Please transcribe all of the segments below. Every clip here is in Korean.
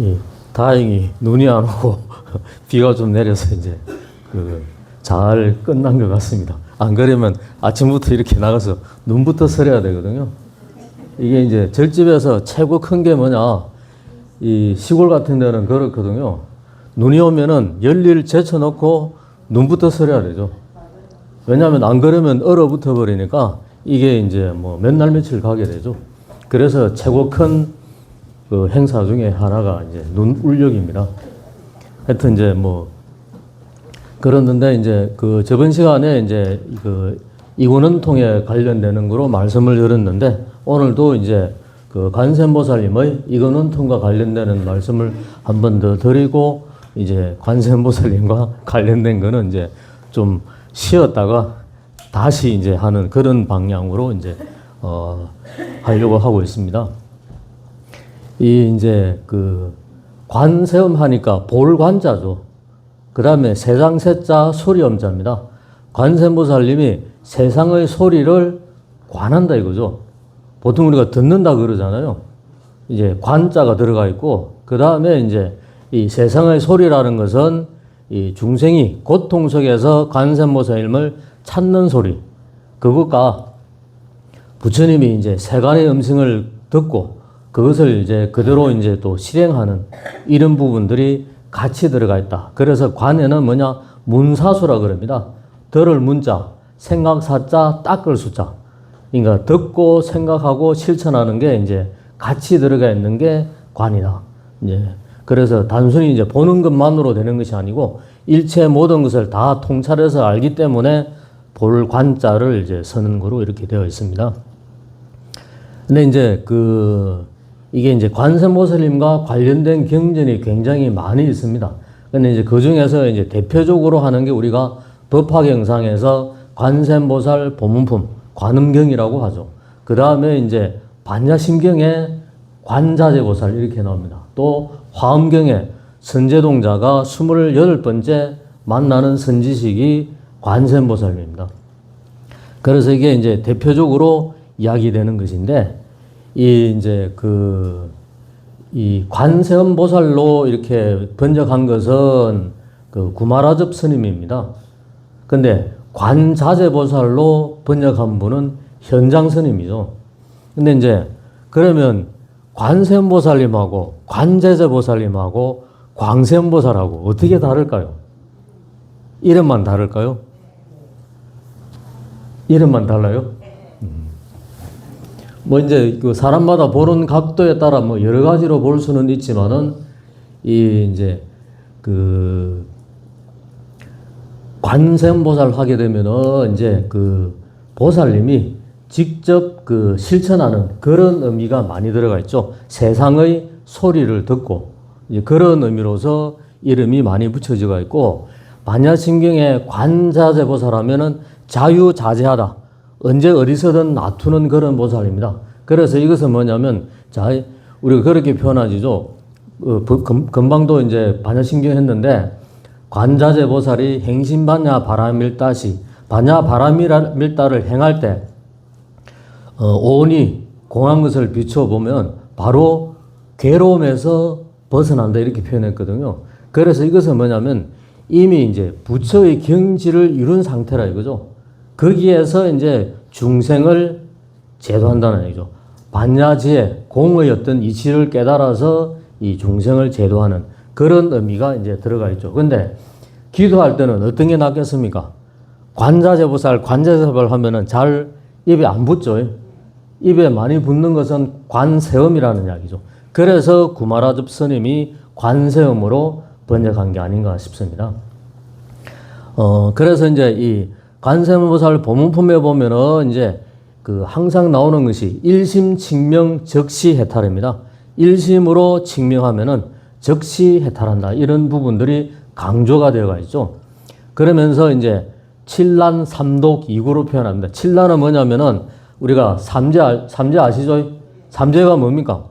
예, 다행히 눈이 안 오고 비가 좀 내려서 이제 그 잘 끝난 것 같습니다. 안 그러면 아침부터 이렇게 나가서 눈부터 서려야 되거든요. 이게 이제 절집에서 최고 큰 게 뭐냐? 이 시골 같은 데는 그렇거든요. 눈이 오면은 열일 제쳐놓고 눈부터 서려야 되죠. 왜냐하면 안 그러면 얼어붙어 버리니까 이게 이제 뭐 몇 날 며칠 가게 되죠. 그래서 최고 큰 그 행사 중에 하나가 이제 눈 울력입니다. 하여튼 이제 뭐 그랬는데 이제 그 저번 시간에 이제 그 이원원통에 관련되는 거로 말씀을 드렸는데 오늘도 이제 그 관세음보살님의 이건원통과 관련되는 말씀을 한 번 더 드리고 이제 관세음보살님과 관련된 거는 이제 좀 쉬었다가 다시 이제 하는 그런 방향으로 이제 어 하려고 하고 있습니다. 이 이제 그 관세음 하니까 볼관자죠. 그 다음에 세상 세자 소리엄자입니다. 관세음보살님이 세상의 소리를 관한다 이거죠. 보통 우리가 듣는다 그러잖아요. 이제 관자가 들어가 있고 그 다음에 이제 이 세상의 소리라는 것은 이 중생이 고통 속에서 관세음보살님을 찾는 소리 그것과 부처님이 이제 세간의 음성을 듣고 그것을 이제 그대로 이제 또 실행하는 이런 부분들이 같이 들어가 있다. 그래서 관에는 뭐냐? 문사수라 그럽니다. 들을 문자, 생각 사자, 닦을 숫자. 그러니까 듣고 생각하고 실천하는 게 이제 같이 들어가 있는 게 관이다. 이제 그래서 단순히 이제 보는 것만으로 되는 것이 아니고 일체 모든 것을 다 통찰해서 알기 때문에 볼 관자를 이제 서는 거로 이렇게 되어 있습니다. 근데 이제 그 이게 이제 관세 모슬님과 관련된 경전이 굉장히 많이 있습니다. 근데 이제 그 중에서 이제 대표적으로 하는 게 우리가 법화경상에서 관세보살 보문품 관음경이라고 하죠. 그 다음에 이제 반야심경에 관자재보살 이렇게 나옵니다. 또 화엄경에 선제동자가 28번째 만나는 선지식이 관세보살입니다. 그래서 이게 이제 대표적으로 이야기되는 것인데 이 이제 그 이 관세음 보살로 이렇게 번역한 것은 그 구마라접 스님입니다. 근데 관자재 보살로 번역한 분은 현장 스님이죠. 근데 이제 그러면 관세음 보살님하고 관제재 보살님하고 광세음 보살하고 어떻게 다를까요? 이름만 다를까요? 이름만 달라요? 뭐 이제 그 사람마다 보는 각도에 따라 뭐 여러 가지로 볼 수는 있지만은 이 이제 그 관세음보살 하게 되면은 이제 그 보살님이 직접 그 실천하는 그런 의미가 많이 들어가 있죠. 세상의 소리를 듣고 그런 의미로서 이름이 많이 붙여지가 있고 반야심경의 관자재 보살하면은 자유자재하다. 언제 어디서든 놔두는 그런 보살입니다. 그래서 이것은 뭐냐면, 자, 우리가 그렇게 표현하지죠. 어, 금- 금방도 이제 반야신경 했는데, 관자재 보살이 행신반야 바라밀다시, 반야 바라밀다를 행할 때, 어, 오온이 공한 것을 비춰보면 바로 괴로움에서 벗어난다 이렇게 표현했거든요. 그래서 이것은 뭐냐면 이미 이제 부처의 경지를 이룬 상태라 이거죠. 거기에서 이제 중생을 제도한다는 얘기죠. 반야지의 공의 어떤 이치를 깨달아서 이 중생을 제도하는 그런 의미가 이제 들어가 있죠. 근데 기도할 때는 어떤 게 낫겠습니까? 관자재보살, 관자재보살 하면은 잘 입에 안 붙죠. 입에 많이 붙는 것은 관세음이라는 이야기죠. 그래서 구마라접 스님이 관세음으로 번역한 게 아닌가 싶습니다. 어, 그래서 이제 이 관세음보살 보문품에 보면은 이제 그 항상 나오는 것이 일심 칭명 적시 해탈입니다. 일심으로 칭명하면은 적시 해탈한다. 이런 부분들이 강조가 되어가 있죠. 그러면서 이제 칠란 삼독 이구로 표현합니다. 칠란은 뭐냐면은 우리가 삼재, 아- 삼재 아시죠? 삼재가 뭡니까?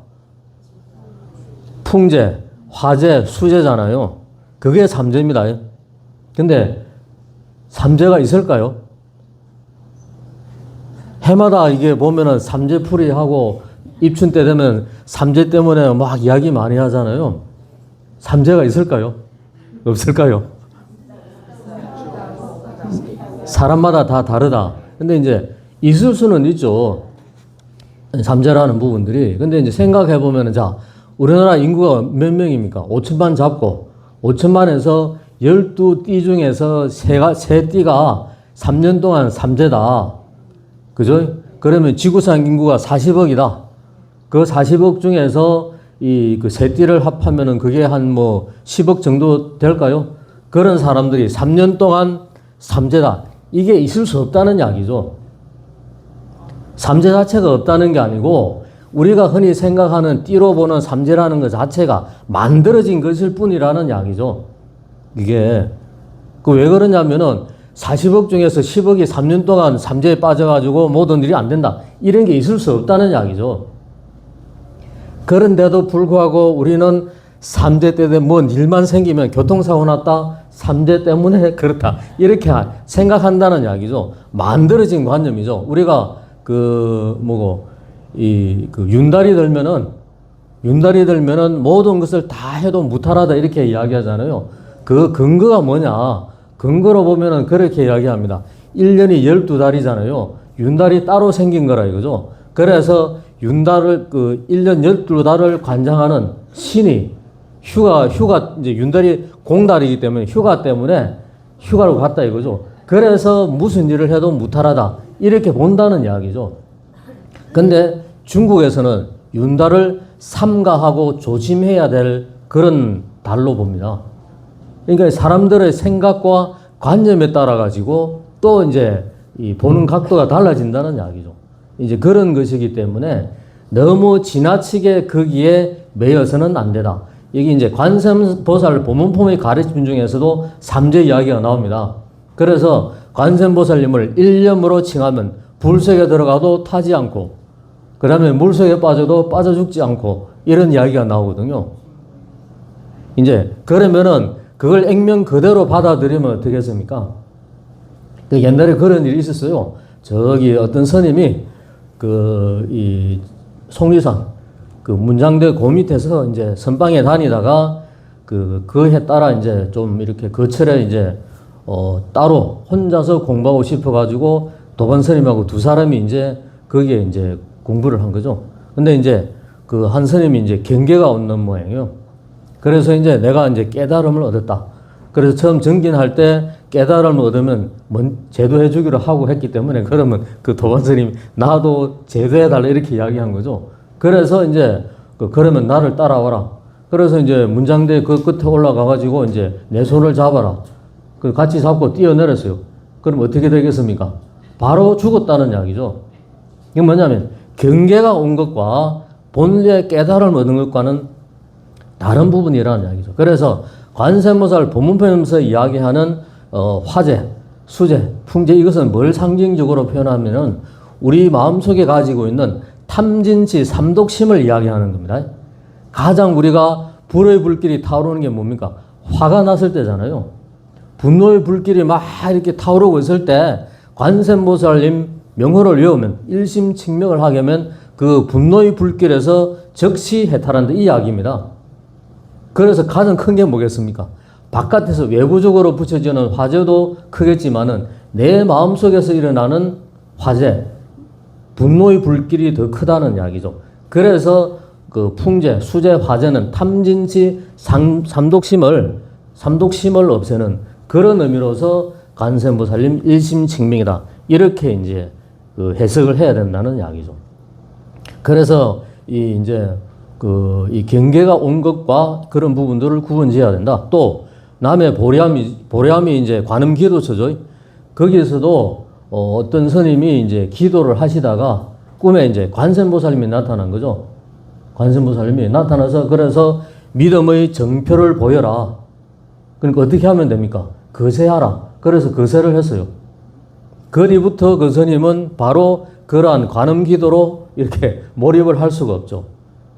풍재, 화재, 수재잖아요. 그게 삼재입니다. 근데 삼재가 있을까요? 해마다 이게 보면은 삼재풀이하고 입춘 때 되면 삼재 때문에 막 이야기 많이 하잖아요. 삼재가 있을까요? 없을까요? 사람마다 다 다르다. 근데 이제 있을 수는 있죠. 삼재라는 부분들이. 근데 이제 생각해 보면은 자, 우리나라 인구가 몇 명입니까? 5천만 잡고 5천만에서 12띠 중에서 세가 세 띠가 3년 동안 삼재다. 그죠? 그러면 지구상 인구가 40억이다. 그 40억 중에서 이 그 세 띠를 합하면은 그게 한 뭐 10억 정도 될까요? 그런 사람들이 3년 동안 삼재다. 이게 있을 수 없다는 이야기죠. 삼재 자체가 없다는 게 아니고 우리가 흔히 생각하는 띠로 보는 삼재라는 것 자체가 만들어진 것일 뿐이라는 이야기죠. 이게 그 왜 그러냐면은 40억 중에서 10억이 3년 동안 삼재에 빠져가지고 모든 일이 안 된다. 이런 게 있을 수 없다는 이야기죠. 그런데도 불구하고 우리는 삼재 때문에 뭔 일만 생기면 교통사고 났다. 삼재 때문에 그렇다. 이렇게 생각한다는 이야기죠. 만들어진 관념이죠. 우리가 그 뭐고 이 그 윤달이 들면은 윤달이 들면은 모든 것을 다 해도 무탈하다 이렇게 이야기하잖아요. 그 근거가 뭐냐? 근거로 보면은 그렇게 이야기합니다. 1년이 12달이잖아요. 윤달이 따로 생긴 거라 이거죠. 그래서 윤달을 그 1년 12달을 관장하는 신이 휴가 휴가 이제 윤달이 공달이기 때문에 휴가 때문에 휴가를 갔다 이거죠. 그래서 무슨 일을 해도 무탈하다 이렇게 본다는 이야기죠. 근데 중국에서는 윤달을 삼가하고 조심해야 될 그런 달로 봅니다. 그러니까 사람들의 생각과 관념에 따라 가지고 또 이제 이 보는 각도가 달라진다는 이야기죠. 이제 그런 것이기 때문에 너무 지나치게 거기에 매여서는 안 되다. 여기 이제 관세음보살 보문폼의 가르침 중에서도 삼재 이야기가 나옵니다. 그래서 관세음보살님을 일념으로 칭하면 불속에 들어가도 타지 않고, 그 다음에 물속에 빠져도 빠져 죽지 않고, 이런 이야기가 나오거든요. 이제, 그러면은 그걸 액면 그대로 받아들이면 어떻겠습니까? 그 옛날에 그런 일이 있었어요. 저기 어떤 스님이 그, 이, 속리산, 그 문장대 고 밑에서 이제 선방에 다니다가 그, 그해 따라 이제 좀 이렇게 거철에 이제 어, 따로 혼자서 공부하고 싶어 가지고 도반 스님하고 두 사람이 이제 거기에 이제 공부를 한 거죠. 근데 이제 그 한 스님이 이제 경계가 없는 모양이에요. 그래서 이제 내가 이제 깨달음을 얻었다. 그래서 처음 정진할 때 깨달음을 얻으면 뭔 제도해 주기로 하고 했기 때문에 그러면 그 도반 스님이 나도 제도해 달라 이렇게 이야기한 거죠. 그래서 이제 그 그러면 나를 따라와라. 그래서 이제 문장대 그 끝에 올라가 가지고 이제 내 손을 잡아라. 그 같이 잡고 뛰어내렸어요. 그럼 어떻게 되겠습니까? 바로 죽었다는 이야기죠. 이게 뭐냐면 경계가 온 것과 본래 깨달음을 얻은 것과는 다른 부분이라는 이야기죠. 그래서 관세모살 본문편에서 이야기하는 어, 화재, 수재, 풍재 이것은 뭘 상징적으로 표현하면은 우리 마음속에 가지고 있는 탐진치 삼독심을 이야기하는 겁니다. 가장 우리가 불의 불길이 타오르는 게 뭡니까? 화가 났을 때잖아요. 분노의 불길이 막 이렇게 타오르고 있을 때 관세모살님 명호를 외우면 일심칙명을 하게 하면 그 분노의 불길에서 즉시 해탈한다 이 이야기입니다. 그래서 가장 큰 게 뭐겠습니까? 바깥에서 외부적으로 붙여지는 화재도 크겠지만은 내 마음속에서 일어나는 화재, 분노의 불길이 더 크다는 이야기죠. 그래서 그 풍재, 수재, 화재는 탐진치 삼, 삼독심을 삼독심을 없애는 그런 의미로서 관세음보살님 일심칙명이다. 이렇게 이제 그 해석을 해야 된다는 이야기죠. 그래서 이 이제 그 이 경계가 온 것과 그런 부분들을 구분지어야 된다. 또 남의 보리암이 보리암이 이제 관음 기도처죠. 거기에서도 어, 어떤 스님이 이제 기도를 하시다가 꿈에 이제 관세음보살님이 나타난 거죠. 관세음보살님이 나타나서 그래서 믿음의 정표를 보여라. 그러니까 어떻게 하면 됩니까? 거세하라. 그래서 거세를 했어요. 그리부터 그 스님은 바로 그러한 관음 기도로 이렇게 몰입을 할 수가 없죠.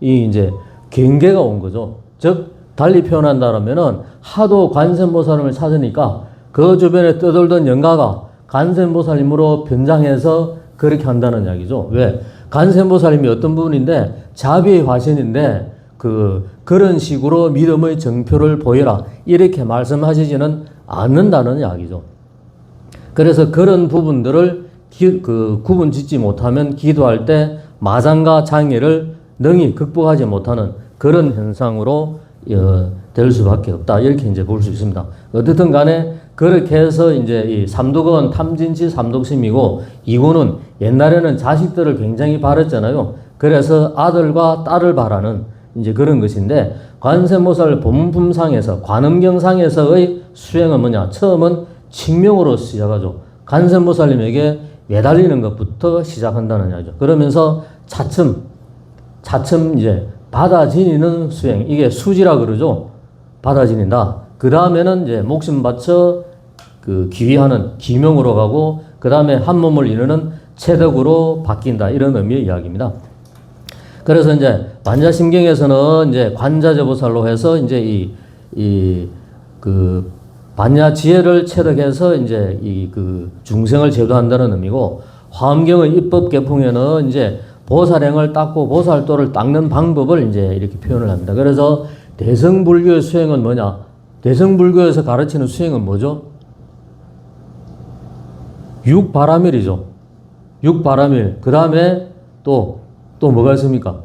이 이제 경계가 온 거죠. 즉 달리 표현한다면은 하도 관세음보살님을 찾으니까 그 주변에 떠돌던 영가가 관세음보살님으로 변장해서 그렇게 한다는 이야기죠. 왜? 관세음보살님이 어떤 분인데 자비의 화신인데 그 그런 식으로 믿음의 정표를 보여라 이렇게 말씀하시지는 않는다는 이야기죠. 그래서 그런 부분들을 기, 그 구분 짓지 못하면 기도할 때 마상과 장애를 능히 극복하지 못하는 그런 현상으로 어, 될 수밖에 없다. 이렇게 이제 볼 수 있습니다. 어쨌든 간에 그렇게 해서 이제 이 삼독은 탐진치 삼독심이고 이고는 옛날에는 자식들을 굉장히 바랐잖아요. 그래서 아들과 딸을 바라는 이제 그런 것인데 관세모살 본품상에서 관음경상에서의 수행은 뭐냐? 처음은 칭명으로 시작하죠. 관세모살님에게 매달리는 것부터 시작한다는 이야기죠. 그러면서 차츰 차츰 이제 받아 지니는 수행 이게 수지라 그러죠. 받아 지닌다. 그 다음에는 이제 목숨 바쳐 그 기위하는 기명으로 가고 그 다음에 한 몸을 이루는 체덕으로 바뀐다 이런 의미의 이야기입니다. 그래서 이제 반야심경에서는 이제 관자재보살로 해서 이제 이 이 그 반야 지혜를 체득해서 이제 이 그 중생을 제도한다는 의미고 화엄경의 입법 개풍에는 이제 보살행을 닦고 보살도를 닦는 방법을 이제 이렇게 표현을 합니다. 그래서 대성불교의 수행은 뭐냐? 대성불교에서 가르치는 수행은 뭐죠? 육바라밀이죠. 육바라밀. 그 다음에 또, 또 뭐가 있습니까?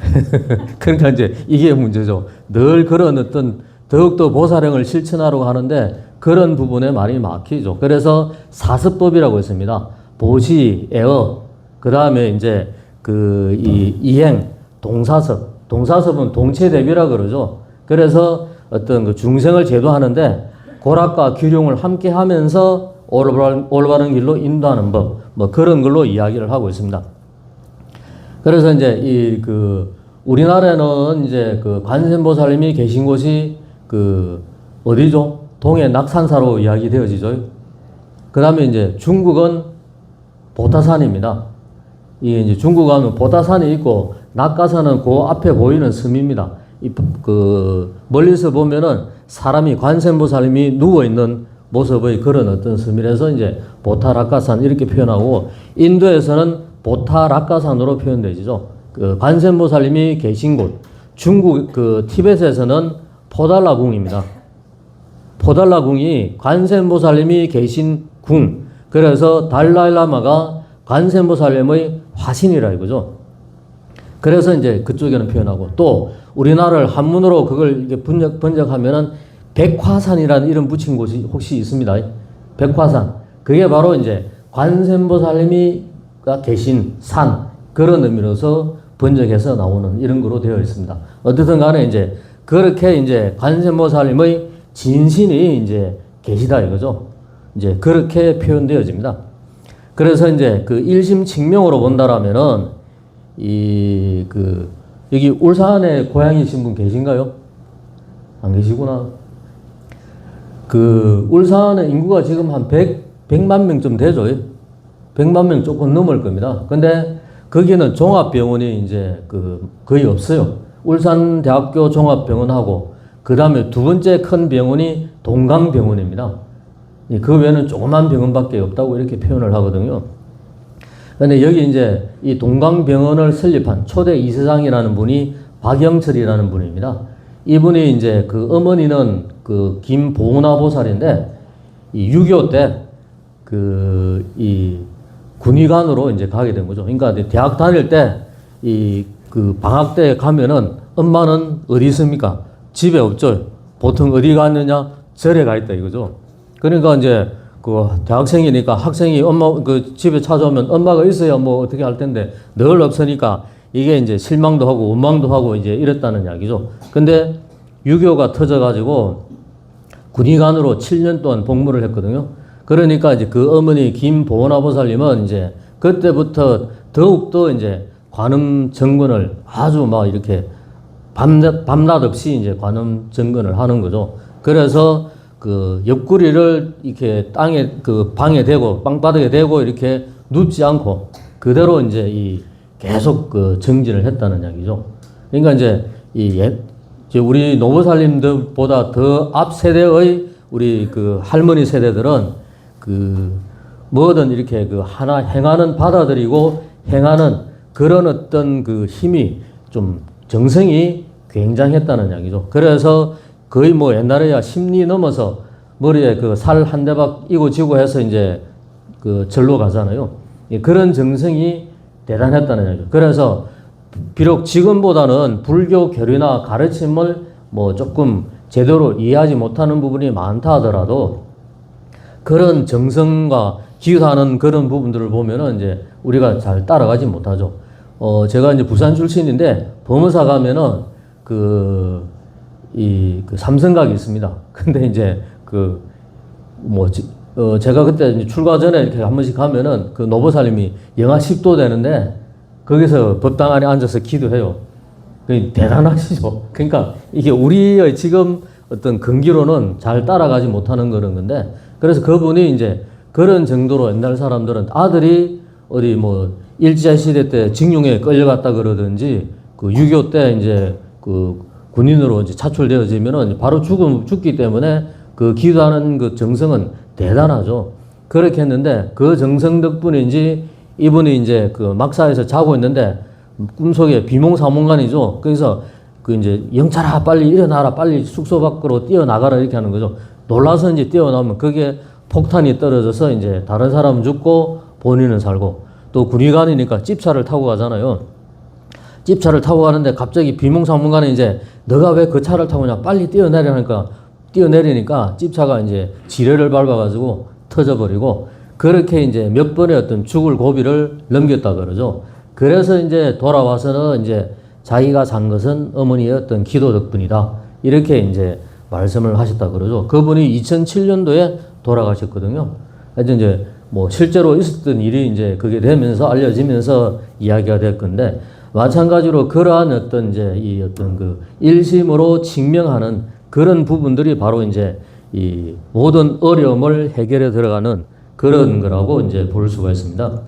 그러니까 이제 이게 문제죠. 늘 그런 어떤 더욱더 보살행을 실천하려고 하는데 그런 부분에 많이 막히죠. 그래서 사습법이라고 있습니다. 보시, 애어, 그 다음에 이제 그 이 이행, 동사섭. 동사섭은 동체 대비라 그러죠. 그래서 어떤 그 중생을 제도하는데 고락과 기룡을 함께 하면서 올바른, 올바른 길로 인도하는 법, 뭐 그런 걸로 이야기를 하고 있습니다. 그래서 이제 이 그 우리나라에는 이제 그 관세음보살님이 계신 곳이 그 어디죠? 동해 낙산사로 이야기 되어지죠. 그 다음에 이제 중국은 보타산입니다. 이 이제 중국 가면 보타산이 있고 낙가산은 그 앞에 보이는 섬입니다. 이 그 멀리서 보면은 사람이 관세음보살님이 누워 있는 모습의 그런 어떤 섬이라서 이제 보타락가산 이렇게 표현하고 인도에서는 보타락가산으로 표현되죠. 그 관세음보살님이 계신 곳 중국 그 티벳에서는 포달라궁입니다. 포달라궁이 관세음보살님이 계신 궁. 그래서 달라일라마가 관세음보살님의 화신이라 이거죠. 그래서 이제 그쪽에는 표현하고 또 우리나라를 한문으로 그걸 이게 번역 번역하면은 백화산이라는 이름 붙인 곳이 혹시 있습니다. 백화산. 그게 바로 이제 관세음보살님이가 계신 산 그런 의미로서 번역해서 나오는 이런 거로 되어 있습니다. 어쨌든 간에 이제 그렇게 이제 관세음보살님의 진신이 이제 계시다 이거죠. 이제 그렇게 표현되어집니다. 그래서 이제 그 일심칭명으로 본다라면은 이 그 여기 울산에 고향이신 분 계신가요? 안 계시구나. 그 울산의 인구가 지금 한 100, 100만 명쯤 되죠. 100만 명 조금 넘을 겁니다. 근데 거기는 종합병원이 이제 그 거의 없어요. 울산대학교 종합병원하고 그 다음에 두 번째 큰 병원이 동강병원입니다. 그 외에는 조그만 병원밖에 없다고 이렇게 표현을 하거든요. 근데 여기 이제 이 동강병원을 설립한 초대 이세상이라는 분이 박영철이라는 분입니다. 이분이 이제 그 어머니는 그 김보은아 보살인데 이 6.25 때 그 이 군의관으로 이제 가게 된 거죠. 그러니까 대학 다닐 때 이 그 방학 때 가면은 엄마는 어디 있습니까? 집에 없죠. 보통 어디 갔느냐? 절에 가 있다 이거죠. 그러니까 이제 그 대학생이니까 학생이 엄마 그 집에 찾아오면 엄마가 있어야 뭐 어떻게 할 텐데 늘 없으니까 이게 이제 실망도 하고 원망도 하고 이제 이랬다는 이야기죠. 근데 6.25가 터져가지고 군의관으로 7년 동안 복무를 했거든요. 그러니까 이제 그 어머니 김보은아 보살님은 이제 그때부터 더욱더 이제 관음 정근을 아주 막 이렇게 밤낮, 밤낮 없이 이제 관음 정근을 하는 거죠. 그래서 그 옆구리를 이렇게 땅에 그 방에 대고 땅바닥에 대고 이렇게 눕지 않고 그대로 이제 이 계속 그 정진을 했다는 이야기죠. 그러니까 이제 이 옛, 이제 우리 노부살님들보다 더 앞 세대의 우리 그 할머니 세대들은 그 뭐든 이렇게 그 하나 행하는 받아들이고 행하는 그런 어떤 그 힘이 좀 정성이 굉장했다는 이야기죠. 그래서 거의 뭐 옛날에야 심리 넘어서 머리에 그 살 한 대박 이고 지고 해서 이제 그 절로 가잖아요. 예, 그런 정성이 대단했다는 얘기죠. 그래서 비록 지금보다는 불교 교리나 가르침을 뭐 조금 제대로 이해하지 못하는 부분이 많다 하더라도 그런 정성과 기도하는 그런 부분들을 보면은 이제 우리가 잘 따라가지 못하죠. 어, 제가 이제 부산 출신인데 범어사 가면은 그, 이, 그 삼성각이 있습니다. 근데 이제 그, 뭐, 지- 어, 제가 그때 출가 전에 이렇게 한 번씩 가면은 그 노보살님이 영하 10도 되는데 거기서 법당 안에 앉아서 기도해요. 그 대단하시죠. 그러니까 이게 우리의 지금 어떤 근기로는 잘 따라가지 못하는 그런 건데 그래서 그분이 이제 그런 정도로 옛날 사람들은 아들이 어디 뭐 일제 시대 때 징용에 끌려갔다 그러든지 그 6.25 때 이제 그 군인으로 이제 차출되어지면은 바로 죽음 죽기 때문에 그 기도하는 그 정성은 대단하죠. 그렇게 했는데 그 정성 덕분인지 이분이 이제 그 막사에서 자고 있는데 꿈속에 비몽사몽간이죠. 그래서 그 이제 영차라 빨리 일어나라 빨리 숙소 밖으로 뛰어나가라 이렇게 하는 거죠. 놀라서 이제 뛰어나오면 그게 폭탄이 떨어져서 이제 다른 사람은 죽고 본인은 살고 또 군의관이니까 집차를 타고 가잖아요. 집차를 타고 가는데 갑자기 비몽사몽간에 이제 너가 왜 그 차를 타고 냐 빨리 뛰어내려니까 뛰어내리니까 집차가 이제 지뢰를 밟아가지고 터져버리고 그렇게 이제 몇 번의 어떤 죽을 고비를 넘겼다 그러죠. 그래서 이제 돌아와서는 이제 자기가 산 것은 어머니의 어떤 기도 덕분이다. 이렇게 이제 말씀을 하셨다 그러죠. 그분이 2007년도에 돌아가셨거든요. 하여튼 이제 뭐 실제로 있었던 일이 이제 그게 되면서 알려지면서 이야기가 될 건데 마찬가지로 그러한 어떤 이제 이 어떤 그 일심으로 증명하는 그런 부분들이 바로 이제 이 모든 어려움을 해결해 들어가는 그런 거라고 이제 볼 수가 있습니다.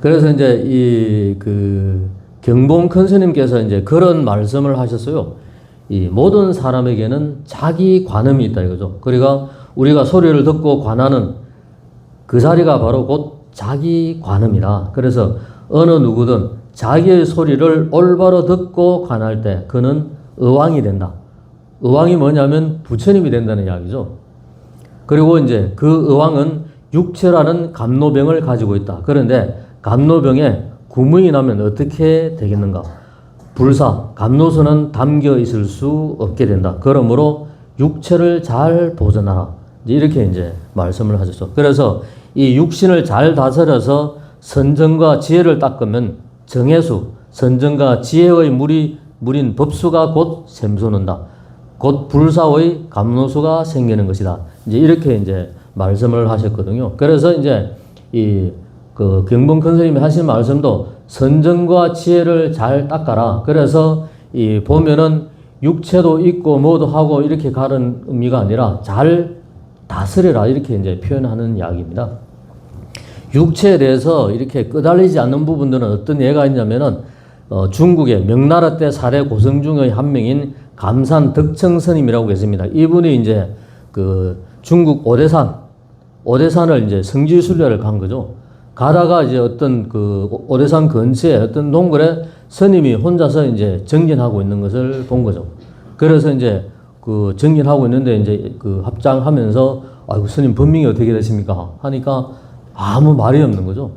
그래서 이제 이 그 경봉 큰 스님께서 이제 그런 말씀을 하셨어요. 이 모든 사람에게는 자기 관음이 있다 이거죠. 그러니까 우리가 소리를 듣고 관하는 그 자리가 바로 곧 자기 관음이다. 그래서 어느 누구든 자기의 소리를 올바로 듣고 관할 때 그는 의왕이 된다. 의왕이 뭐냐면 부처님이 된다는 이야기죠. 그리고 이제 그 의왕은 육체라는 감노병을 가지고 있다. 그런데 감노병에 구멍이 나면 어떻게 되겠는가? 불사, 감노선은 담겨 있을 수 없게 된다. 그러므로 육체를 잘 보존하라. 이렇게 이제 말씀을 하셨죠. 그래서 이 육신을 잘 다스려서 선정과 지혜를 닦으면 정해수, 선정과 지혜의 물이 물인 법수가 곧 샘솟는다. 곧 불사의 감노수가 생기는 것이다. 이제 이렇게 이제 말씀을 하셨거든요. 그래서 이제 이 그 경봉 큰 스님이 하신 말씀도 선정과 지혜를 잘 닦아라. 그래서 이 보면은 육체도 있고 뭐도 하고 이렇게 가는 의미가 아니라 잘 다스려라 이렇게 이제 표현하는 이야기입니다. 육체에 대해서 이렇게 끄달리지 않는 부분들은 어떤 예가 있냐면은 어, 중국의 명나라 때 사례 고성 중의 한 명인 감산 덕청 스님이라고 계십니다. 이분이 이제 그 중국 오대산 오대산을 이제 성지 순례를 간 거죠. 가다가 이제 어떤 그 오대산 근처에 어떤 동굴에 스님이 혼자서 이제 정진하고 있는 것을 본 거죠. 그래서 이제 그 정진하고 있는데 이제 그 합장하면서 아이고 스님 본명이 어떻게 되십니까? 하니까 아무 말이 없는 거죠.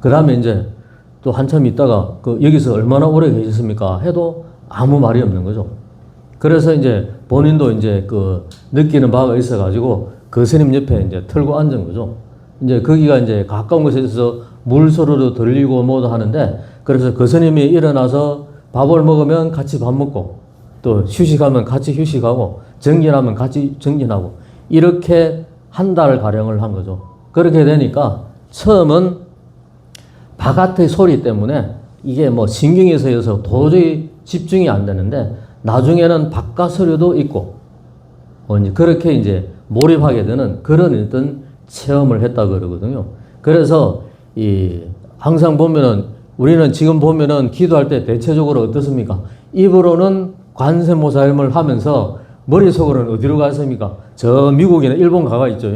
그 다음에 이제 또 한참 있다가 그 여기서 얼마나 오래 계셨습니까? 해도 아무 말이 없는 거죠. 그래서 이제 본인도 이제 그 느끼는 바가 있어가지고 그 스님 옆에 이제 털고 앉은 거죠. 이제 거기가 이제 가까운 곳에 있어서 물 소리도 들리고 뭐도 하는데 그래서 그 스님이 일어나서 밥을 먹으면 같이 밥 먹고 또 휴식하면 같이 휴식하고 정진하면 같이 정진하고 이렇게 한 달 가량을 한 거죠. 그렇게 되니까 처음은 바깥의 소리 때문에 이게 뭐 신경이 서여서 도저히 집중이 안 되는데 나중에는 바깥 소리도 있고 어, 이제 그렇게 이제 몰입하게 되는 그런 어떤 체험을 했다 그러거든요. 그래서 이 항상 보면은 우리는 지금 보면은 기도할 때 대체적으로 어떻습니까? 입으로는 관세모사임을 하면서 머릿속으로는 어디로 갔습니까? 저 미국이나 일본 가가 있죠.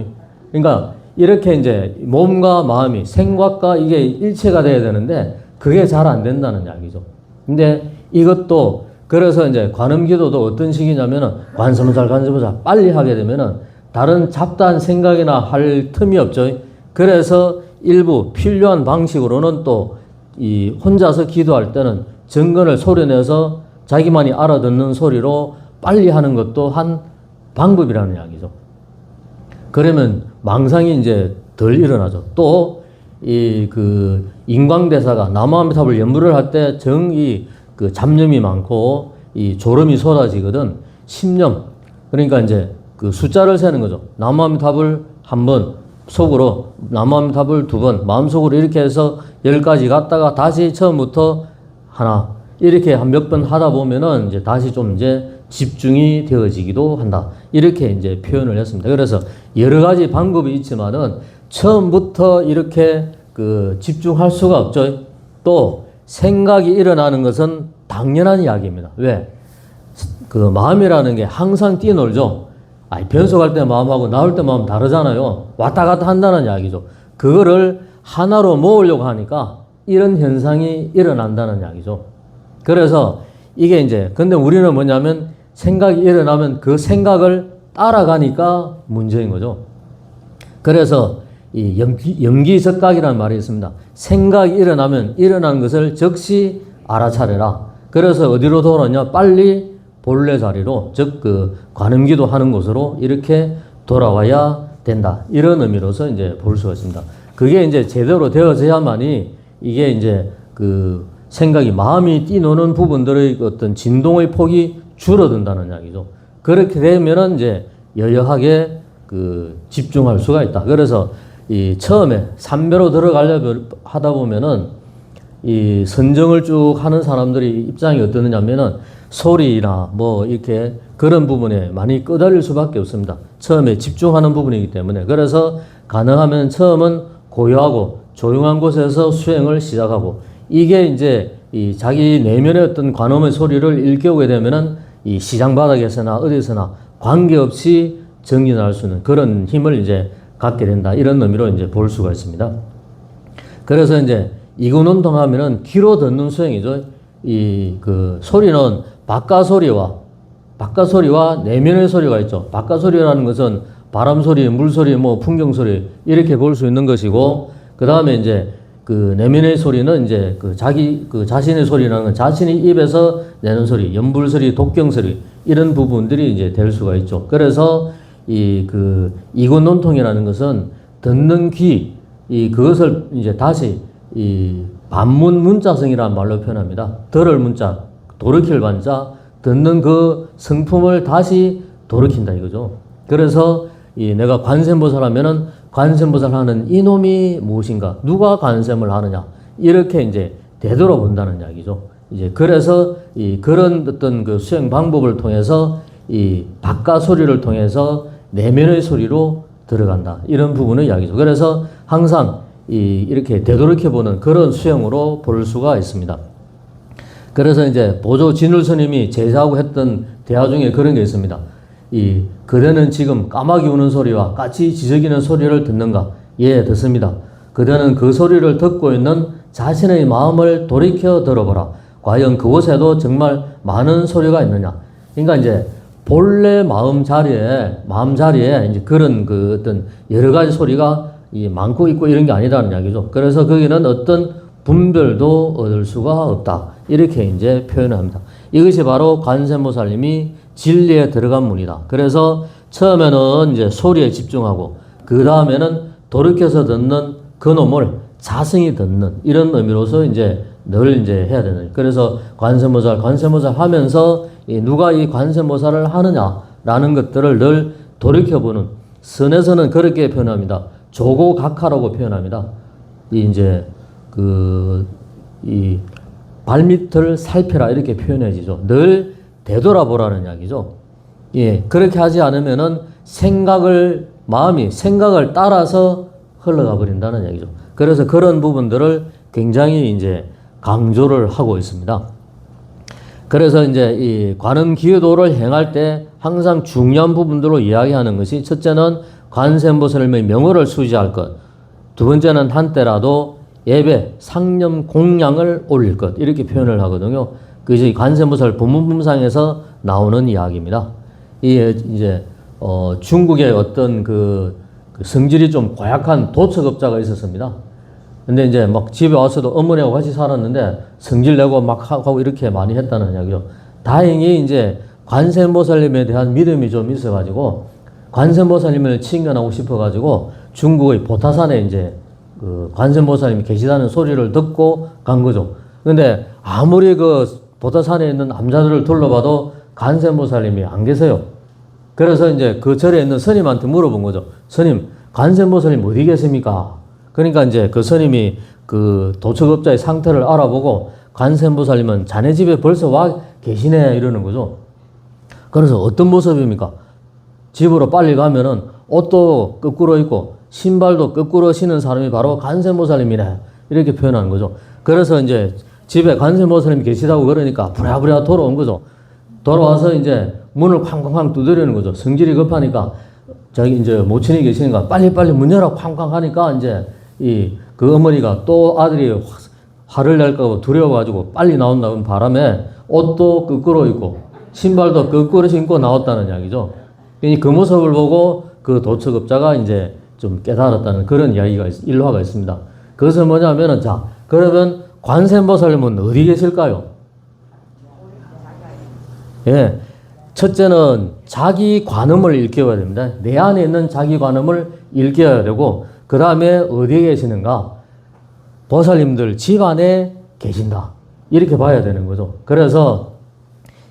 그러니까 이렇게 이제 몸과 마음이 생각과 이게 일체가 돼야 되는데 그게 잘 안 된다는 이야기죠. 근데 이것도 그래서 이제 관음기도도 어떤 식이냐면은 관세음살 관세음살 빨리 하게 되면은 다른 잡다한 생각이나 할 틈이 없죠. 그래서 일부 필요한 방식으로는 또 이 혼자서 기도할 때는 정근을 소리내서 자기만이 알아듣는 소리로 빨리 하는 것도 한 방법이라는 이야기죠. 그러면 망상이 이제 덜 일어나죠. 또 이 그 인광대사가 나무아미탑을 연부를 할 때 정이 그 잡념이 많고 이 졸음이 쏟아지거든. 십념 그러니까 이제 그 숫자를 세는 거죠. 나무아미탑을 한 번 속으로 나무아미탑을 두 번 마음속으로 이렇게 해서 열 가지 갔다가 다시 처음부터 하나 이렇게 한 몇 번 하다 보면은 이제 다시 좀 이제 집중이 되어지기도 한다. 이렇게 이제 표현을 했습니다. 그래서 여러 가지 방법이 있지만은 처음부터 이렇게 그 집중할 수가 없죠. 또 생각이 일어나는 것은 당연한 이야기입니다. 왜? 그 마음이라는 게 항상 뛰놀죠. 아니, 변속할 때 마음하고 나올 때 마음 다르잖아요. 왔다 갔다 한다는 이야기죠. 그거를 하나로 모으려고 하니까 이런 현상이 일어난다는 이야기죠. 그래서 이게 이제, 근데 우리는 뭐냐면 생각이 일어나면 그 생각을 따라가니까 문제인 거죠. 그래서 이 염기, 염기석각이라는 말이 있습니다. 생각이 일어나면 일어난 것을 즉시 알아차려라. 그래서 어디로 돌아오냐? 빨리 본래 자리로, 즉, 그, 관음기도 하는 곳으로 이렇게 돌아와야 된다. 이런 의미로서 이제 볼 수가 있습니다. 그게 이제 제대로 되어져야만이 이게 이제 그 생각이, 마음이 뛰노는 부분들의 어떤 진동의 폭이 줄어든다는 이야기죠. 그렇게 되면은 이제 여여하게 그 집중할 수가 있다. 그래서 이 처음에 삼배로 들어가려고 하다 보면은 이 선정을 쭉 하는 사람들이 입장이 어떠느냐면은 소리나 뭐 이렇게 그런 부분에 많이 끄달릴 수밖에 없습니다. 처음에 집중하는 부분이기 때문에 그래서 가능하면 처음은 고요하고 조용한 곳에서 수행을 시작하고 이게 이제 이 자기 내면의 어떤 관음의 소리를 일깨우게 되면은 이 시장 바닥에서나 어디서나 관계없이 정진할 수 있는 그런 힘을 이제 갖게 된다. 이런 의미로 이제 볼 수가 있습니다. 그래서 이제 이군 운동 하면은 귀로 듣는 수행이죠. 이 그 소리는 바깥 소리와 바깥 소리와 내면의 소리가 있죠. 바깥 소리라는 것은 바람 소리, 물 소리, 뭐 풍경 소리 이렇게 볼 수 있는 것이고 그 다음에 이제 그 내면의 소리는 이제 그 자기 그 자신의 소리라는 건 자신이 입에서 내는 소리, 연불 소리, 독경 소리 이런 부분들이 이제 될 수가 있죠. 그래서 이 그 이군 논통이라는 것은 듣는 귀, 이 그것을 이제 다시 이 반문 문자성이라는 말로 표현합니다. 들을 문자, 돌이킬 반자, 듣는 그 성품을 다시 돌이킨다 이거죠. 그래서 이 내가 관세음보살 하면은 관세음보살 하는 이놈이 무엇인가? 누가 관세음을 하느냐? 이렇게 이제 되돌아본다는 이야기죠. 이제 그래서 이 그런 어떤 그 수행 방법을 통해서 이 바깥 소리를 통해서 내면의 소리로 들어간다. 이런 부분의 이야기죠. 그래서 항상 이 이렇게 되돌이켜 보는 그런 수행으로 볼 수가 있습니다. 그래서 이제 보조 진울 스님이 제자하고 했던 대화 중에 그런 게 있습니다. 이 그대는 지금 까마귀 우는 소리와 까치 지저귀는 소리를 듣는가? 예, 듣습니다. 그대는 그 소리를 듣고 있는 자신의 마음을 돌이켜 들어보라. 과연 그곳에도 정말 많은 소리가 있느냐? 그러니까 이제 본래 마음 자리에 마음 자리에 이제 그런 그 어떤 여러 가지 소리가 이 많고 있고 이런 게 아니라는 이야기죠. 그래서 거기는 어떤 분별도 얻을 수가 없다. 이렇게 이제 표현합니다. 이것이 바로 관세모살님이 진리에 들어간 문이다. 그래서 처음에는 이제 소리에 집중하고 그 다음에는 돌이켜서 듣는 그놈을 자성이 듣는 이런 의미로서 이제 늘 이제 해야 되는. 그래서 관세모살, 관세모살 하면서 이 누가 이 관세모살을 하느냐라는 것들을 늘 돌이켜보는 선에서는 그렇게 표현합니다. 조고각하라고 표현합니다. 이 이제 그 이 발밑을 살펴라 이렇게 표현해지죠. 늘 되돌아보라는 이야기죠. 예, 그렇게 하지 않으면은 생각을 마음이 생각을 따라서 흘러가 버린다는 이야기죠. 그래서 그런 부분들을 굉장히 이제 강조를 하고 있습니다. 그래서 이제 이 관음 기도를 행할 때 항상 중요한 부분들로 이야기하는 것이 첫째는 관세음보살님의 명호를 수지할 것, 두 번째는 한때라도 예배, 상념, 공양을 올릴 것 이렇게 표현을 하거든요. 그것이 관세음보살 본문분상에서 나오는 이야기입니다. 이 이제 어, 중국의 어떤 그, 그 성질이 좀 고약한 도척업자가 있었습니다. 근데 이제 막 집에 와서도 어머니하고 같이 살았는데 성질 내고 막 하고 이렇게 많이 했다는 이야기죠. 다행히 이제 관세음보살님에 대한 믿음이 좀 있어가지고 관세음보살님을 친견하고 싶어가지고 중국의 보타산에 이제 그 관세음보살님이 계시다는 소리를 듣고 간 거죠. 근데 아무리 그 보타산에 있는 남자들을 둘러봐도 관세음보살님이 안 계세요. 그래서 이제 그 절에 있는 스님한테 물어본 거죠. 스님, 관세음보살님 어디 계십니까? 그러니까 이제 그 스님이 그 도척업자의 상태를 알아보고 관세음보살님은 자네 집에 벌써 와 계시네 이러는 거죠. 그래서 어떤 모습입니까? 집으로 빨리 가면은 옷도 거꾸로 입고 신발도 거꾸로 신은 사람이 바로 관세음보살님이네 이렇게 표현하는 거죠. 그래서 이제 집에 관세음보살님이 계시다고 그러니까 부랴부랴 돌아온 거죠. 돌아와서 이제 문을 쾅쾅쾅 두드리는 거죠. 성질이 급하니까 자기 이제 모친이 계시니까 빨리빨리 문 열어 쾅쾅 하니까 이제 이 그 어머니가 또 아들이 화- 화를 낼까 봐 두려워가지고 빨리 나온다는 바람에 옷도 거꾸로 입고 신발도 거꾸로 신고 나왔다는 이야기죠. 그그 모습을 보고 그 도척업자가 이제 좀 깨달았다는 그런 이야기가 있, 일화가 있습니다. 그것은 뭐냐면은 자 그러면 관세음보살님은 어디 계실까요? 예. 첫째는 자기 관음을 일깨워야 됩니다. 내 안에 있는 자기 관음을 일깨워야 되고, 그 다음에 어디에 계시는가? 보살님들 집 안에 계신다. 이렇게 봐야 되는 거죠. 그래서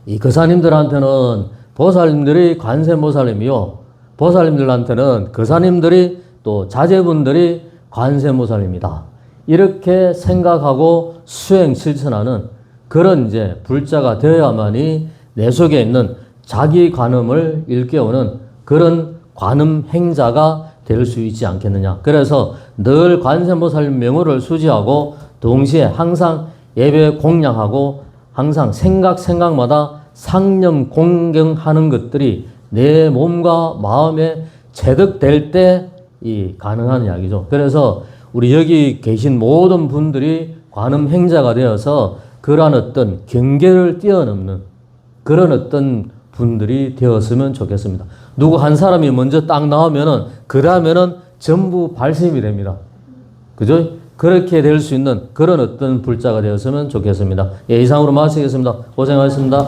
이 거사님들한테는 보살님들이 관세모살님이요. 보살님들한테는 거사님들이 또 자제분들이 관세모살님이다. 이렇게 생각하고 수행 실천하는 그런 이제 불자가 되어야만이 내 속에 있는 자기 관음을 일깨우는 그런 관음 행자가 될 수 있지 않겠느냐. 그래서 늘 관세모살님 명호를 수지하고 동시에 항상 예배 공양하고 항상 생각 생각마다 상념 공경하는 것들이 내 몸과 마음에 체득될 때 이 가능한 이야기죠. 그래서 우리 여기 계신 모든 분들이 관음 행자가 되어서 그러한 어떤 경계를 뛰어넘는 그런 어떤 분들이 되었으면 좋겠습니다. 누구 한 사람이 먼저 딱 나오면은 그 다음에는 전부 발심이 됩니다. 그죠? 그렇게 될 수 있는 그런 어떤 불자가 되었으면 좋겠습니다. 예, 이상으로 마치겠습니다. 고생하셨습니다.